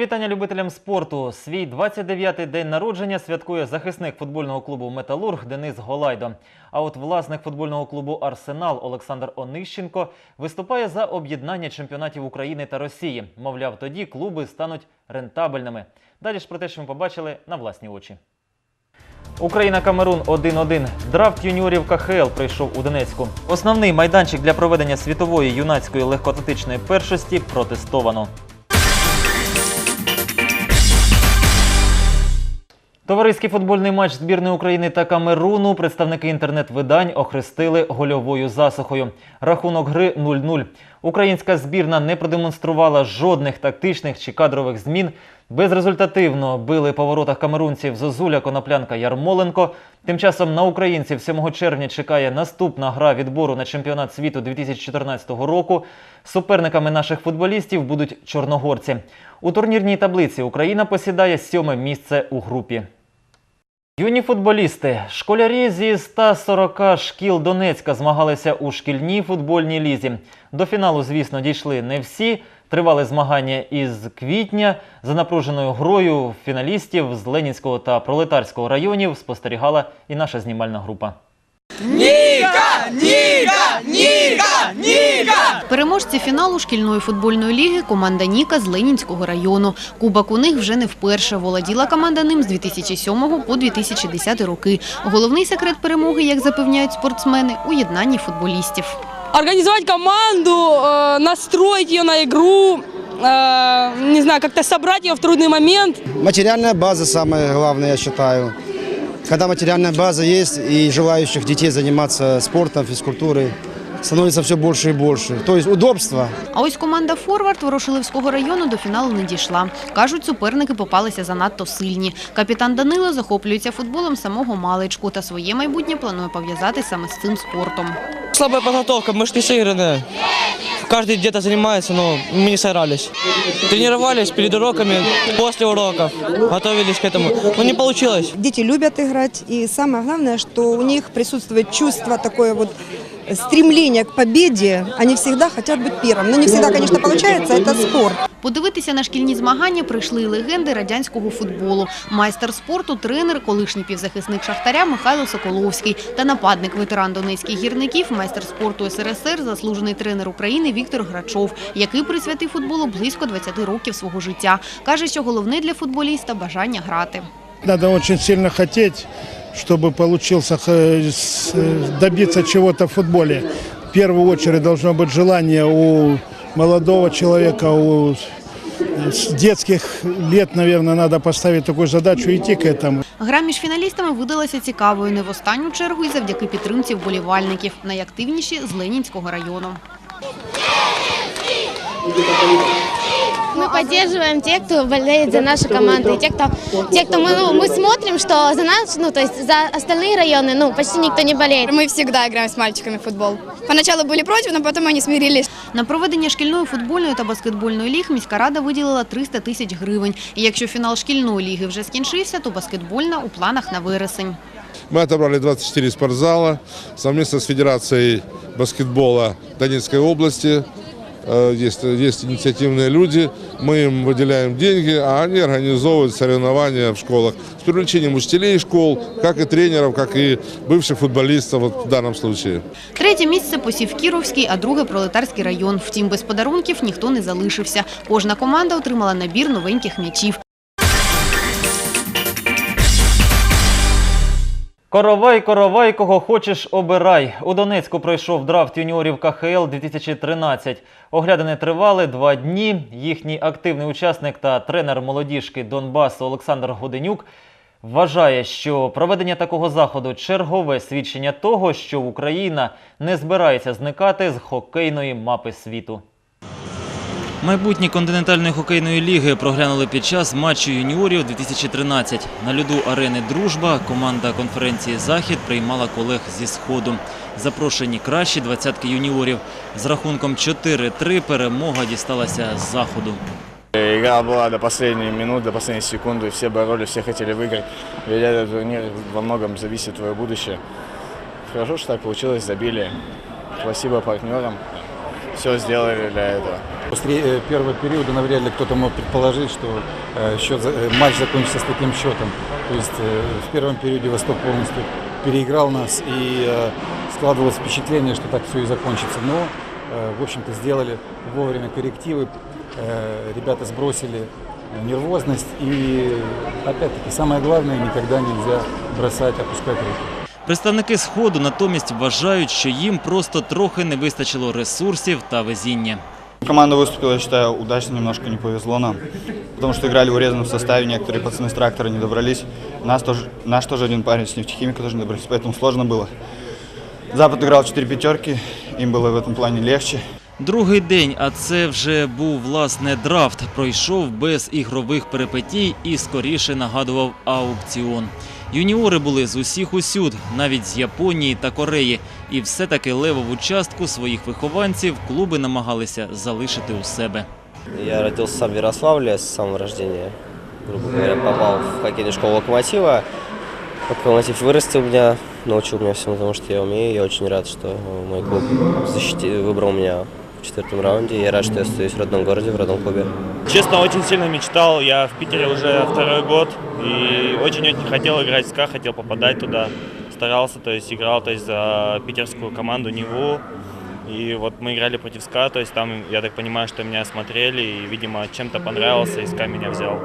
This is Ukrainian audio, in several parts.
Вітання любителям спорту. Свій 29-й день народження святкує захисник футбольного клубу Металург Денис Голайдо. А от власник футбольного клубу Арсенал Олександр Онищенко виступає за об'єднання чемпіонатів України та Росії. Мовляв, тоді клуби стануть рентабельними. Далі ж про те, що ми побачили на власні очі. Україна Камерун 1-1. Драфт юніорів КХЛ прийшов у Донецьку. Основний майданчик для проведення світової юнацької легкоатлетичної першості протестовано. Товариський футбольний матч збірної України та Камеруну представники інтернет-видань охрестили гольовою засухою. Рахунок гри 0-0. Українська збірна не продемонструвала жодних тактичних чи кадрових змін. Безрезультативно били по воротах камерунців Зозуля, Коноплянка, Ярмоленко. Тим часом на українців 7 червня чекає наступна гра відбору на чемпіонат світу 2014 року. Суперниками наших футболістів будуть чорногорці. У турнірній таблиці Україна посідає сьоме місце у групі. Юні футболісти, школярі зі 140 шкіл Донецька змагалися у шкільній футбольній лізі. До фіналу, звісно, дійшли не всі. Тривали змагання із квітня. За напруженою грою фіналістів з Ленінського та Пролетарського районів спостерігала і наша знімальна група. Переможці фіналу шкільної футбольної ліги команда Ніка з Ленінського району. Кубок у них вже не вперше. Володіла команда ним з 2007 по 2010 роки. Головний секрет перемоги, як запевняють спортсмени, у єднанні футболістів. организовать команду, э, настроить ее на игру, э, не знаю, как-то собрать ее в трудный момент. Материальная база самое главное, я считаю. Когда материальная база есть и желающих детей заниматься спортом, физкультурой, становится все больше и больше. То есть удобство. А ось команда Форвард Ворошилівського району до фіналу не дійшла. Кажуть, суперники попалися занадто сильні. Капітан Данило захоплюється футболом з самого маличку та своє майбутнє планує пов'язати саме з цим спортом. Слабая подготовка, мы же не сыгранные. Каждый где-то занимается, но мы не сыгрались. Тренировались перед уроками, после уроков, готовились к этому. Но не получилось. Дети любят играть, и самое главное, что у них присутствует чувство такое вот стремление к победе. Они всегда хотят быть первым. Но не всегда, конечно, получается, это спорт. Подивитися на шкільні змагання прийшли й легенди радянського футболу. Майстер спорту, тренер, колишній півзахисник Шахтаря Михайло Соколовський та нападник ветеран донецьких гірників, майстер спорту СРСР, заслужений тренер України Віктор Грачов, який присвятив футболу близько 20 років свого життя. Каже, що головне для футболіста бажання грати. Надо очень сильно хотеть, чтобы получился э, с- э, добиться чего-то в футболе. В первую очередь должно быть желание у молодого человека, у э, с детских лет, наверное, надо поставить такую задачу и идти к этому. Гра між фіналістами видалася цікавою не в останню чергу і завдяки підтримці вболівальників, найактивніші з Ленінського району. Мы поддерживаем тех, кто болеет за нашу команду. И те, кто, те, кто мы, ну, мы смотрим, что за нас, ну, то есть за остальные районы, ну, почти никто не болеет. Мы всегда играем с мальчиками в футбол. Поначалу были против, но потом они смирились. На проведення шкільної футбольної та баскетбольної ліг міська рада виділила 300 тисяч гривень. І якщо фінал шкільної ліги вже скінчився, то баскетбольна у планах на вересень. Мы отобрали 24 спортзала совместно с Федерацией баскетбола Донецкой области. Э, Есть, есть инициативные люди, мы им выделяем деньги, а они организовывают соревнования в школах с привлечением учителей школ, как и тренеров, как и бывших футболистов вот в данном случае. Третє місце посів Кіровський, а друге пролетарський район. Втім, без подарунків ніхто не залишився. Кожна команда отримала набір новеньких м'ячів. Коровай, коровай, кого хочеш, обирай. У Донецьку пройшов драфт юніорів КХЛ 2013. Оглядини тривали два дні. Їхній активний учасник та тренер молодіжки Донбасу Олександр Годенюк вважає, що проведення такого заходу чергове свідчення того, що Україна не збирається зникати з хокейної мапи світу. Майбутні континентальної хокейної ліги проглянули під час матчу юніорів 2013. На льоду арени Дружба команда конференції Захід приймала колег зі сходу. Запрошені кращі двадцятки юніорів. З рахунком 4-3 перемога дісталася з заходу. Игра была до последней минуты, до последней секунды. Все боролись, все хотели выиграть. Ведь этот турнир во многом зависит твое будущее. Хорошо, что так получилось, забили. Спасибо партнерам. все сделали для этого. После э, первого периода навряд ли кто-то мог предположить, что э, счет, за- э, матч закончится с таким счетом. То есть э, в первом периоде Восток полностью переиграл нас и э, складывалось впечатление, что так все и закончится. Но, э, в общем-то, сделали вовремя коррективы, э, ребята сбросили э, нервозность и, опять-таки, самое главное, никогда нельзя бросать, опускать руки. Представники сходу натомість вважають, що їм просто трохи не вистачило ресурсів та везіння. Команда выступила, я считаю, удачно, немножко не повезло нам. Потому что играли в урезанном составе, некоторые пацаны с трактора не добрались. Нас тоже, наш тоже один парень с нефтехимика тоже не добрались, поэтому сложно было. Запад играл в 4 пятерки, им было в этом плане легче. Другий день, а це вже був власне драфт. Пройшов без ігрових перипетій і скоріше нагадував аукціон. Юніори були з усіх усюд, навіть з Японії та Кореї, і все-таки левову частку своїх вихованців клуби намагалися залишити у себе. Я родился сам в Ярославле с самого рождения. Грубо говоря, попал в хоккейную школу Локомотива. Локомотив вырастил меня, научил меня всему тому, что я умею. Я очень рад, что мой клуб защити- выбрал меня в четвертом раунде. Я рад, что я остаюсь в родном городе, в родном клубе. Честно, очень сильно мечтал. Я в Питере уже второй год и очень-очень хотел играть в СКА, хотел попадать туда Старался, то есть играл то есть, за питерскую команду Неву. И вот мы играли против СКА, то есть там, я так понимаю, что меня смотрели и, видимо, чем-то понравился, и СКА меня взял.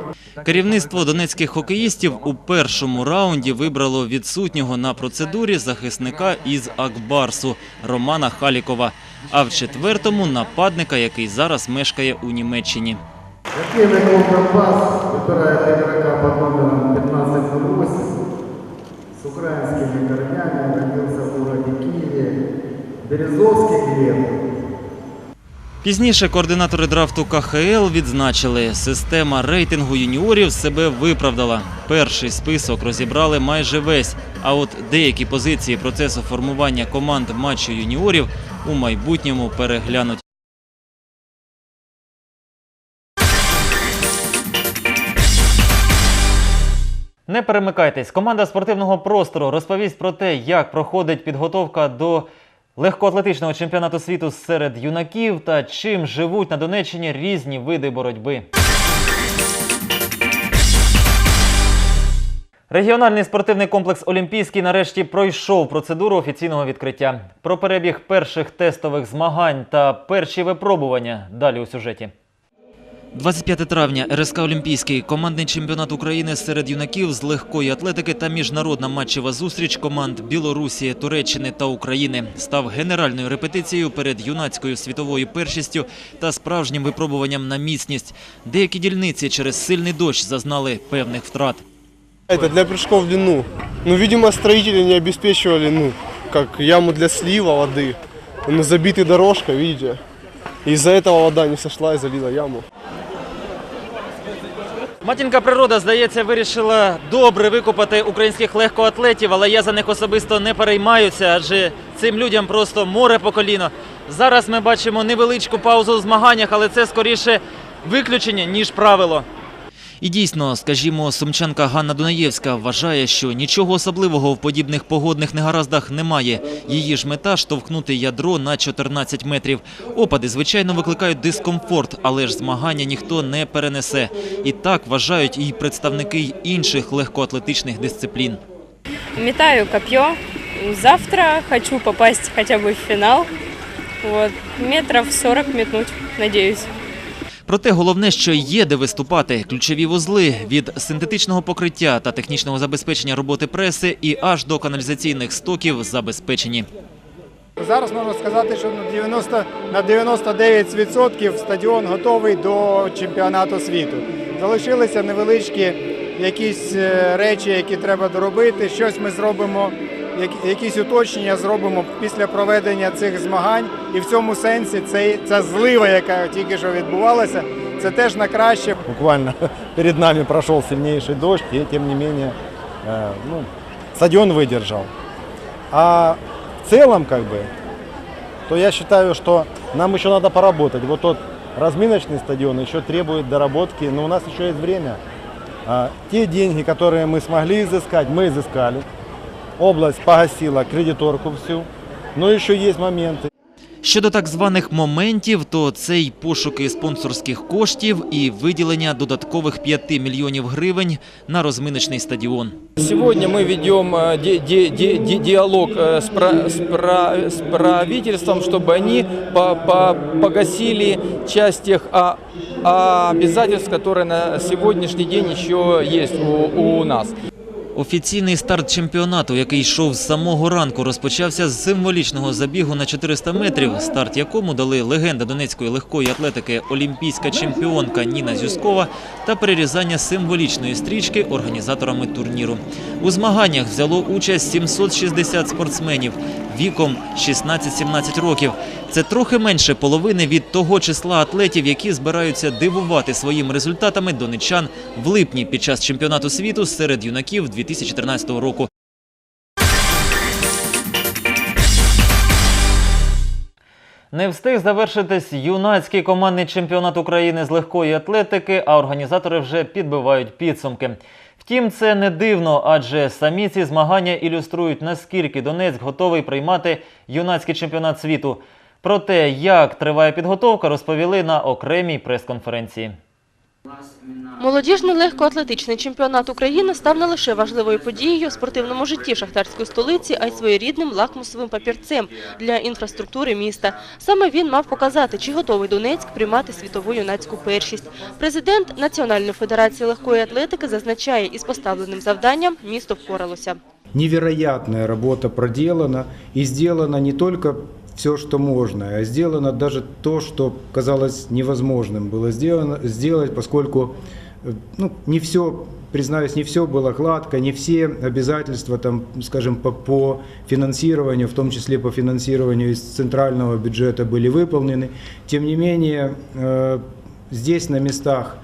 Керівництво донецьких хокеїстів у першому раунді вибрало відсутнього на процедурі захисника із Акбарсу Романа Халікова, а в четвертому нападника, який зараз мешкає у Німеччині. Хоккейный клуб «Донбасс» выбирает игрока под номером 1508 с украинскими корнями, родился в городе Киеве, Березовский Глеб. Пізніше координатори драфту КХЛ відзначили, система рейтингу юніорів себе виправдала. Перший список розібрали майже весь. А от деякі позиції процесу формування команд матчу юніорів у майбутньому переглянуть. Не перемикайтесь. Команда спортивного простору розповість про те, як проходить підготовка до легкоатлетичного чемпіонату світу серед юнаків та чим живуть на Донеччині різні види боротьби. Регіональний спортивний комплекс Олімпійський нарешті пройшов процедуру офіційного відкриття. Про перебіг перших тестових змагань та перші випробування далі у сюжеті. 25 травня РСК Олімпійський, командний чемпіонат України серед юнаків з легкої атлетики та міжнародна матчева зустріч команд Білорусі, Туреччини та України став генеральною репетицією перед юнацькою світовою першістю та справжнім випробуванням на міцність. Деякі дільниці через сильний дощ зазнали певних втрат. Это для прыжков в длину. Ну, видимо, строители не обеспечивали, ну, как яму для слива воды. Ну, забиты дорожка, видите. Из-за этого вода не сошла и залила яму. Матінка природа, здається, вирішила добре викупати українських легкоатлетів, але я за них особисто не переймаюся, адже цим людям просто море по коліно. Зараз ми бачимо невеличку паузу у змаганнях, але це скоріше виключення, ніж правило. І дійсно, скажімо, сумчанка Ганна Дунаєвська вважає, що нічого особливого в подібних погодних негараздах немає. Її ж мета штовхнути ядро на 14 метрів. Опади, звичайно, викликають дискомфорт, але ж змагання ніхто не перенесе. І так вважають і представники інших легкоатлетичних дисциплін. Метаю копье. Завтра хочу попасть хотя бы в финал. Вот. Метров 40 метнуть, надеюсь. Проте головне, що є де виступати. Ключові вузли від синтетичного покриття та технічного забезпечення роботи преси і аж до каналізаційних стоків забезпечені. Зараз можна сказати, що на 90 на 99% стадіон готовий до чемпіонату світу. Залишилися невеличкі якісь е, речі, які треба доробити. Щось ми зробимо, якісь уточнення зробимо після проведення цих змагань. І в цьому сенсі цей, ця злива, яка тільки що відбувалася, це теж на краще. Буквально перед нами прошел сильнейший дождь, и тем не менее э, ну, стадион выдержал. А в целом, как бы, то я считаю, что нам еще надо поработать. Вот тот разминочный стадион еще требует доработки, но у нас еще есть время. А, те деньги, которые мы смогли изыскать, мы изыскали. Область погасила кредиторку всю, но еще есть моменты. Щодо так званих моментів, то це й пошуки спонсорських коштів і виділення додаткових 5 мільйонів гривень на розминочний стадіон. Сегодня мы ведем э, ди- ди- ди- ди- диалог э, с, пра- с пра- с правительством, чтобы они по- по- погасили часть тех а, а, обязательств, которые на сегодняшний день еще есть у, у нас. Офіційний старт чемпіонату, який йшов з самого ранку, розпочався з символічного забігу на 400 метрів, старт якому дали легенда донецької легкої атлетики, олімпійська чемпіонка Ніна Зюскова та перерізання символічної стрічки організаторами турніру. У змаганнях взяло участь 760 спортсменів віком 16-17 років. Це трохи менше половини від того числа атлетів, які збираються дивувати своїми результатами донечан в липні під час чемпіонату світу серед юнаків 2013 року. Не встиг завершитись юнацький командний чемпіонат України з легкої атлетики, а організатори вже підбивають підсумки. Втім, це не дивно, адже самі ці змагання ілюструють, наскільки Донецьк готовий приймати юнацький чемпіонат світу. Про те, як триває підготовка, розповіли на окремій прес-конференції. Молодіжний легкоатлетичний чемпіонат України став не лише важливою подією у спортивному житті шахтарської столиці, а й своєрідним лакмусовим папірцем для інфраструктури міста. Саме він мав показати, чи готовий Донецьк приймати світову юнацьку першість. Президент Національної федерації легкої атлетики зазначає, із поставленим завданням місто впоралося. невероятная работа проделана и сделано не только все, что можно, а сделано даже то, что казалось невозможным было сделано, сделать, поскольку э, ну, не все, признаюсь, не все было гладко, не все обязательства, там, скажем, по, по финансированию, в том числе по финансированию из центрального бюджета были выполнены. Тем не менее, э, здесь на местах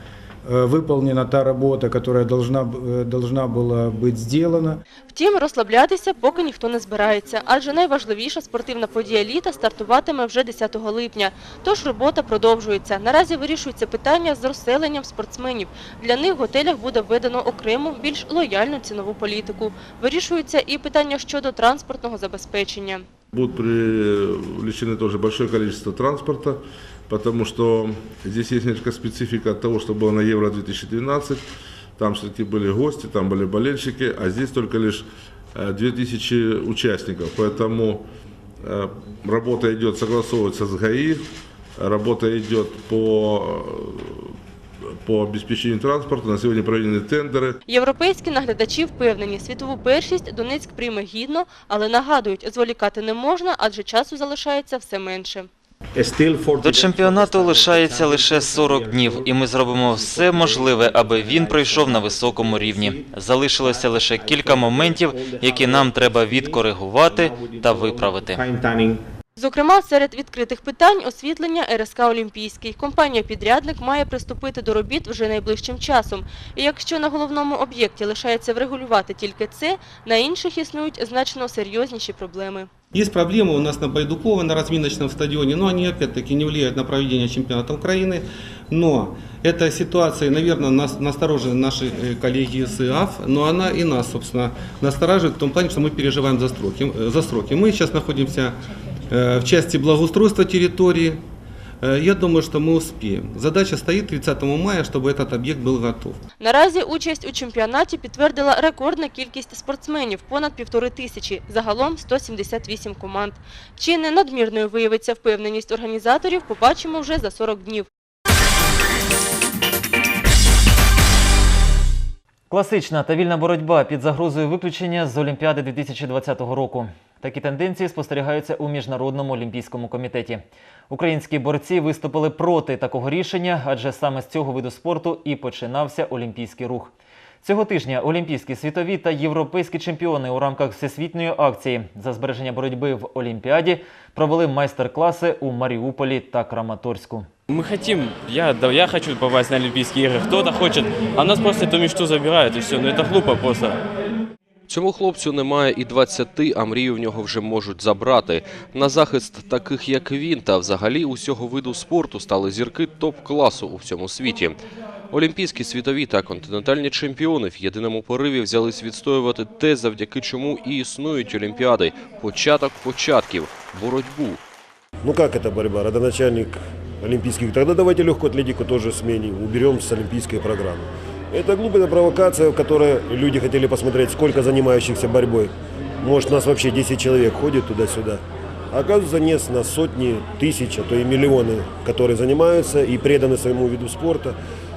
выполнена та работа, которая должна, б- э, должна была быть сделана. Втім, розслаблятися поки ніхто не збирається, адже найважливіша спортивна подія літа стартуватиме вже 10 липня. Тож робота продовжується. Наразі вирішується питання з розселенням спортсменів. Для них в готелях буде введено окрему, більш лояльну цінову політику. Вирішується і питання щодо транспортного забезпечення. Будут привлечены тоже большое количество транспорта, потому что здесь есть немножко специфика от того, что было на Евро-2012. Там все-таки были гости, там были болельщики, а здесь только лишь э, 2000 участников. Поэтому э, работа идет, согласовывается с ГАИ, работа идет по, э, по обеспечению транспорта. На сегодня проведены тендеры. Європейські наглядачі впевнені, світову першість Донецьк прийме гідно, але нагадують, зволікати не можна, адже часу залишається все менше. До чемпіонату лишається лише 40 днів, і ми зробимо все можливе, аби він пройшов на високому рівні. Залишилося лише кілька моментів, які нам треба відкоригувати та виправити. Зокрема, серед відкритих питань освітлення РСК Олімпійський. Компанія-підрядник має приступити до робіт вже найближчим часом. І якщо на головному об'єкті лишається врегулювати тільки це, на інших існують значно серйозніші проблеми. Есть проблемы у нас на Байдукова, на разминочном стадионе, но они опять-таки не влияют на проведение чемпионата Украины. Но эта ситуация, наверное, нас насторожены наши э, коллеги из ИАФ, но она и нас, собственно, настораживает в том плане, что мы переживаем за сроки. э, За сроки. Мы сейчас находимся э, в части благоустройства территории. Э, Я думаю, что мы успеем. Задача стоит 30 мая, чтобы этот объект был готов. Наразі участь у чемпіонаті підтвердила рекордна кількість спортсменів – понад півтори тисячі, загалом 178 команд. Чи не надмірною виявиться впевненість організаторів, побачимо вже за 40 днів. Класична та вільна боротьба під загрозою виключення з Олімпіади 2020 року. Такі тенденції спостерігаються у Міжнародному олімпійському комітеті. Українські борці виступили проти такого рішення, адже саме з цього виду спорту і починався олімпійський рух. Цього тижня олімпійські світові та європейські чемпіони у рамках всесвітньої акції за збереження боротьби в Олімпіаді провели майстер-класи у Маріуполі та Краматорську. Мы хотим, я, да, я хочу попасть на Олимпийские игры, кто-то хочет, а у нас просто эту мечту забирают и все, ну это глупо просто. Цьому хлопцю немає і 20, а мрію в нього вже можуть забрати. На захист таких, як він, та взагалі усього виду спорту стали зірки топ-класу у всьому світі. Олімпійські світові та континентальні чемпіони в єдиному пориві взялись відстоювати те, завдяки чому і існують Олімпіади – початок початків – боротьбу. Ну как это борьба? Родоначальник олимпийских. Тогда давайте легкую атлетику тоже сменим, уберем с олимпийской программы. Это глупая провокация, в которой люди хотели посмотреть, сколько занимающихся борьбой. Может, у нас вообще 10 человек ходит туда-сюда. А оказывается, нет, нас сотни, тысяч, а то и миллионы, которые занимаются и преданы своему виду спорта.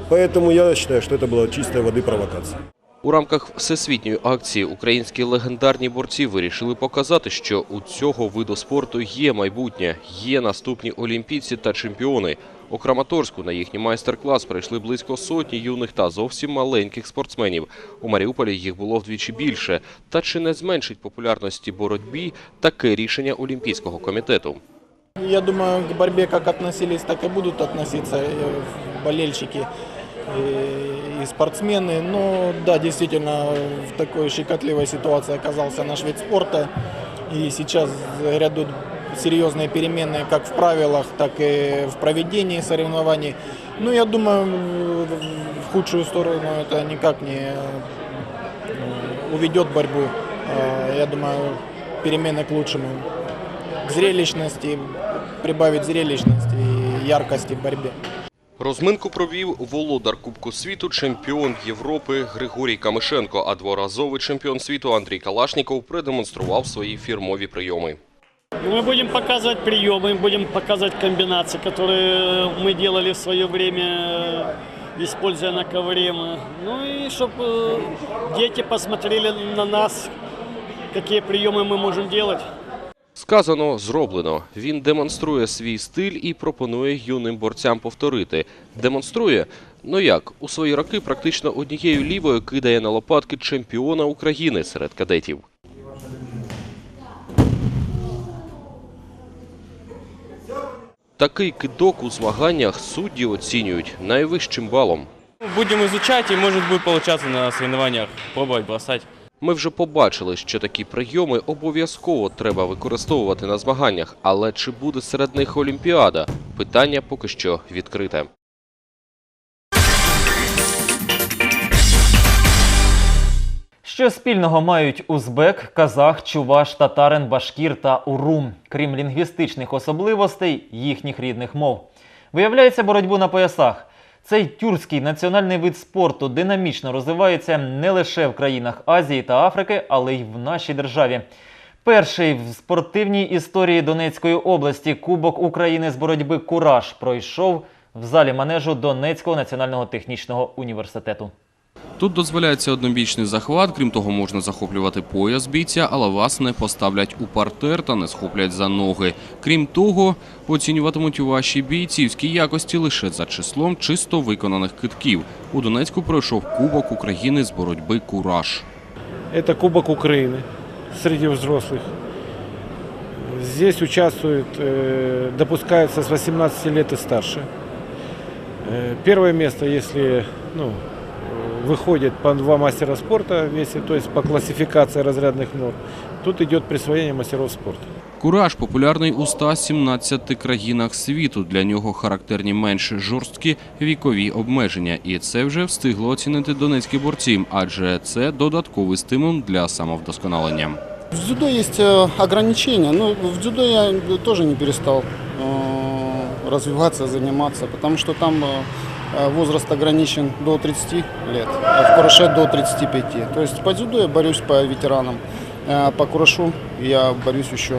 Поэтому я считаю, что это была чистая воды провокация. У рамках всесвітньої акції українські легендарні борці вирішили показати, що у цього виду спорту є майбутнє, є наступні олімпійці та чемпіони. У Краматорську на їхній майстер-клас прийшли близько сотні юних та зовсім маленьких спортсменів. У Маріуполі їх було вдвічі більше. Та чи не зменшить популярності боротьбі таке рішення Олімпійського комітету? Я думаю, к борьбе как относились, так и будут относиться э, болельщики и, и спортсмены. Но да, действительно, в такой щекотливой ситуации оказался наш вид спорта. И сейчас грядут серьезные перемены как в правилах, так и в проведении соревнований. Ну, я думаю, в худшую сторону это никак не э, уведет борьбу. Э, Я думаю, перемены к лучшему. К зрелищности, прибавить зрелищности и яркости в борьбе. Розминку провів володар Кубку світу, чемпіон Європи Григорій Камишенко, а дворазовий чемпіон світу Андрій Калашніков продемонстрував свої фірмові прийоми. Мы будем показывать приемы, будем показывать комбинации, которые мы делали в свое время, э, используя на ковре. Мы. Ну и чтобы дети посмотрели на нас, какие приемы мы можем делать. Сказано, зроблено. Він демонструє свій стиль і пропонує юним борцям повторити. Демонструє? Ну як, у свої роки практично однією лівою кидає на лопатки чемпіона України серед кадетів. Такий кидок у змаганнях судді оцінюють найвищим балом. Будемо изучать, и может будет получаться на соревнованнях пробувати, бросати. Ми вже побачили, що такі прийоми обов'язково треба використовувати на змаганнях, але чи буде серед них Олімпіада? Питання поки що відкрите. Що спільного мають узбек, казах, чуваш, татарин, башкір та урум, крім лінгвістичних особливостей їхніх рідних мов? Виявляється, боротьбу на поясах. Цей тюркський національний вид спорту динамічно розвивається не лише в країнах Азії та Африки, але й в нашій державі. Перший в спортивній історії Донецької області Кубок України з боротьби Кураж пройшов в залі манежу Донецького національного технічного університету. Тут дозволяється однобічний захват, крім того, можна захоплювати пояс бійця, але вас не поставлять у партер та не схоплять за ноги. Крім того, оцінюватимуть ваші бійцівські якості лише за числом чисто виконаних китків. У Донецьку пройшов Кубок України з боротьби Кураж. Это Кубок Украины среди взрослых. Здесь участвуют, э, допускаются с 18 лет и старше. Э, Первое место, если ну, э, выходит по два мастера спорта вместе, то есть по классификации разрядных норм, тут идет присвоение мастеров спорта. Кураж популярний у 117 країнах світу. Для нього характерні менш жорсткі вікові обмеження, і це вже встигло оцінити донецькі борці, адже це додатковий стимул для самовдосконалення. В дзюдо есть э, ограничения, но в дзюдо я тоже не перестал э, развиваться, заниматься, потому что там э, э, возраст ограничен до 30 лет, а в кураше до 35. То есть по дзюдо я борюсь по ветеранам, э, по курашу я борюсь еще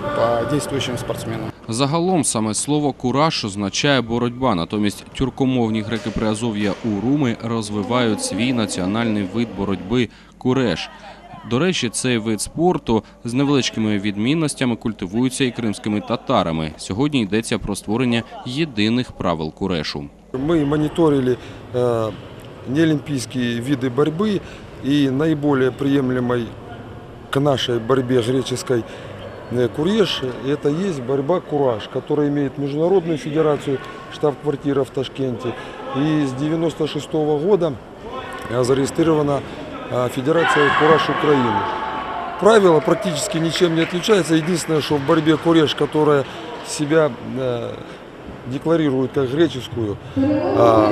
по действующим спортсменам. Загалом саме слово кураж означає боротьба. Натомість тюркомовні греки Приазов'я уруми розвивають свій національний вид боротьби куреш. До речі, цей вид спорту з невеличкими відмінностями культивується і кримськими татарами. Сьогодні йдеться про створення єдиних правил курешу. Мы мониторили э, неолимпийские виды борьбы и наиболее приемлемой к нашей борьбе греческой э, куреш это есть борьба кураж, которая имеет международную федерацию штаб-квартира в Ташкенте. И с 96 года э, зарегистрирована э, Федерация Кураж Украины. Правила практически ничем не отличаются. Единственное, что в борьбе куреш, которая себя э, декларирует как греческую, а,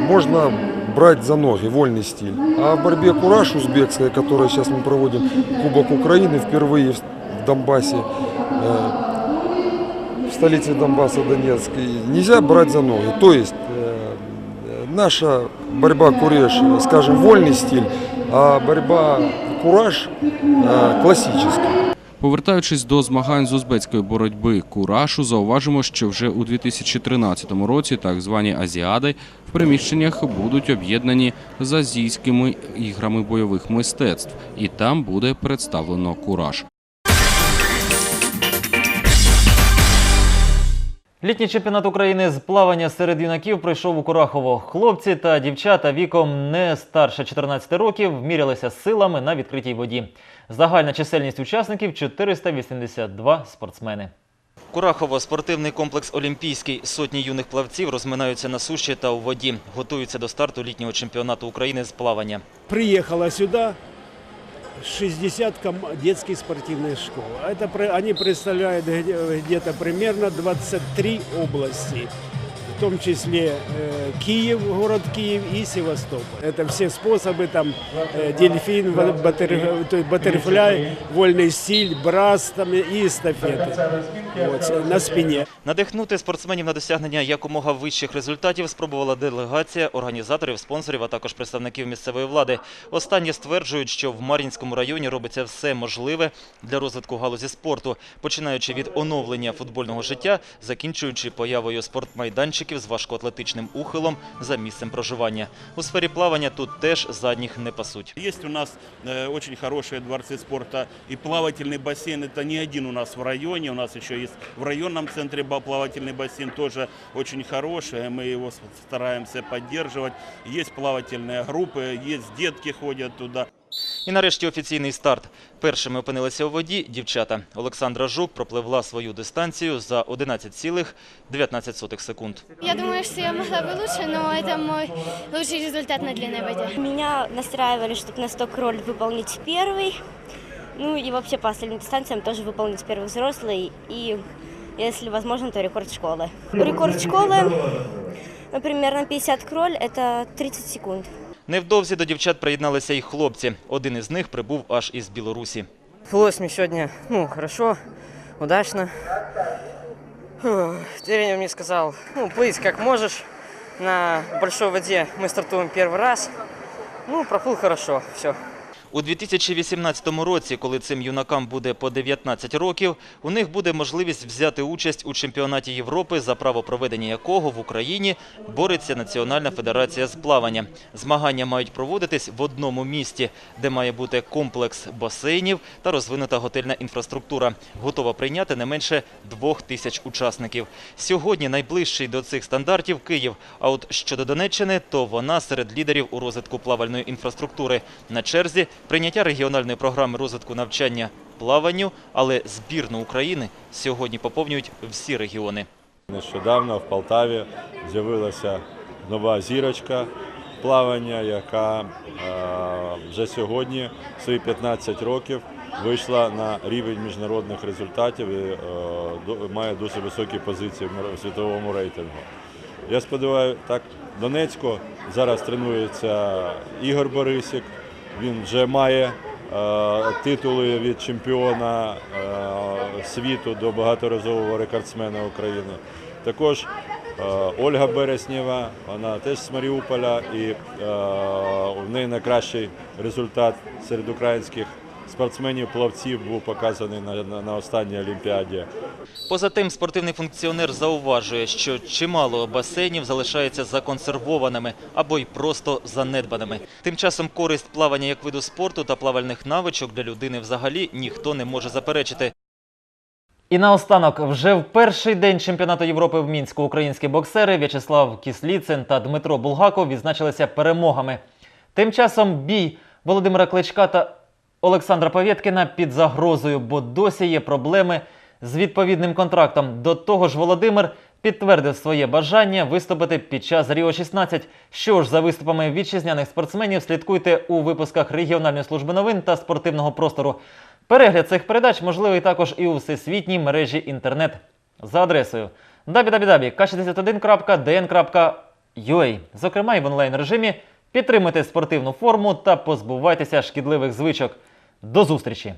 можно брать за ноги, вольный стиль. А в борьбе кураж узбекская, которая сейчас мы проводим Кубок Украины впервые в в Донбассе, э, столице Донбасса Донецкой, нельзя брать за ноги. То есть э, наша борьба куреш, скажем, вольный стиль, а борьба кураж э, классический. Повертаючись до змагань з узбецької боротьби курашу, зауважимо, що вже у 2013 році так звані азіади в приміщеннях будуть об'єднані з азійськими іграми бойових мистецтв, і там буде представлено кураж. Літній чемпіонат України з плавання серед юнаків пройшов у Курахово. Хлопці та дівчата віком не старше 14 років мірялися силами на відкритій воді. Загальна чисельність учасників 482 спортсмени. Курахово спортивний комплекс Олімпійський. Сотні юних плавців розминаються на суші та у воді. Готуються до старту літнього чемпіонату України з плавання. приехала сюда 60 ком- детских спортивных школ. Это они представляют где- где-то примерно 23 области, в том числе э, Киев, город Киев и Севастополь. Это все способы, там э, дельфин, ва- батер- то есть баттерфляй, вольный стиль, брас там, и эстафеты вот, на спине. Надихнути спортсменів на досягнення якомога вищих результатів спробувала делегація організаторів, спонсорів, а також представників місцевої влади. Останні стверджують, що в Мар'їнському районі робиться все можливе для розвитку галузі спорту, починаючи від оновлення футбольного життя, закінчуючи появою спортмайданчиків з важкоатлетичним ухилом за місцем проживання. У сфері плавання тут теж задніх не пасуть. Есть у нас э, очень хорошие дворцы спорта и плавательный бассейн. Это не один у нас в районе. У нас еще есть в районном центре ба- плавательный бассейн, тоже очень хороший. Мы его с- стараемся поддерживать. Есть плавательные группы, есть детки ходят туда. І нарешті офіційний старт. Першими опинилися у воді дівчата. Олександра Жук пропливла свою дистанцію за 11,19 секунд. Я думаю, что я могла бы лучше, но это мой лучший результат на длинной воде. Меня настраивали, чтобы на 100 кроль выполнить первый. Ну и вообще по остальным дистанциям тоже выполнить первый взрослый. И если возможно, то рекорд школы. Рекорд школы, например, на 50 кроль это 30 секунд. Невдовзі до дівчат приєдналися й хлопці. Один із них прибув аж із Білорусі. Плылось мне сегодня, ну, хорошо, удачно. Фух, Тренер мне сказал, ну, плыть как можешь. На большой воде мы стартуем первый раз. Ну, проплыл хорошо, все. У 2018 році, коли цим юнакам буде по 19 років, у них буде можливість взяти участь у чемпіонаті Європи, за право проведення якого в Україні бореться Національна федерація з плавання. Змагання мають проводитись в одному місті, де має бути комплекс басейнів та розвинута готельна інфраструктура, готова прийняти не менше двох тисяч учасників. Сьогодні найближчий до цих стандартів Київ. А от щодо Донеччини, то вона серед лідерів у розвитку плавальної інфраструктури. На черзі прийняття регіональної програми розвитку навчання плаванню, але збірну України сьогодні поповнюють всі регіони. Нещодавно в Полтаві з'явилася нова зірочка плавання, яка е, вже сьогодні свої 15 років вийшла на рівень міжнародних результатів і е, має дуже високі позиції в світовому рейтингу. Я сподіваюся, так Донецько зараз тренується Ігор Борисик. Він вже має е, титули від чемпіона е, світу до багаторазового рекордсмена України. Також е, Ольга Береснєва, вона теж з Маріуполя, і в неї найкращий результат серед українських спортсменів-плавців був показаний на, на, на останній Олімпіаді. Поза тим, спортивний функціонер зауважує, що чимало басейнів залишаються законсервованими або й просто занедбаними. Тим часом користь плавання як виду спорту та плавальних навичок для людини взагалі ніхто не може заперечити. І наостанок, вже в перший день чемпіонату Європи в Мінську українські боксери В'ячеслав Кісліцин та Дмитро Булгаков відзначилися перемогами. Тим часом бій Володимира Кличка та Олександра Павєткіна під загрозою, бо досі є проблеми з відповідним контрактом. До того ж, Володимир підтвердив своє бажання виступити під час Ріо 16. Що ж за виступами вітчизняних спортсменів слідкуйте у випусках регіональної служби новин та спортивного простору. Перегляд цих передач можливий також і у всесвітній мережі інтернет за адресою www.k61.dn.ua. Зокрема, і в онлайн режимі підтримуйте спортивну форму та позбувайтеся шкідливих звичок. До зустрічі!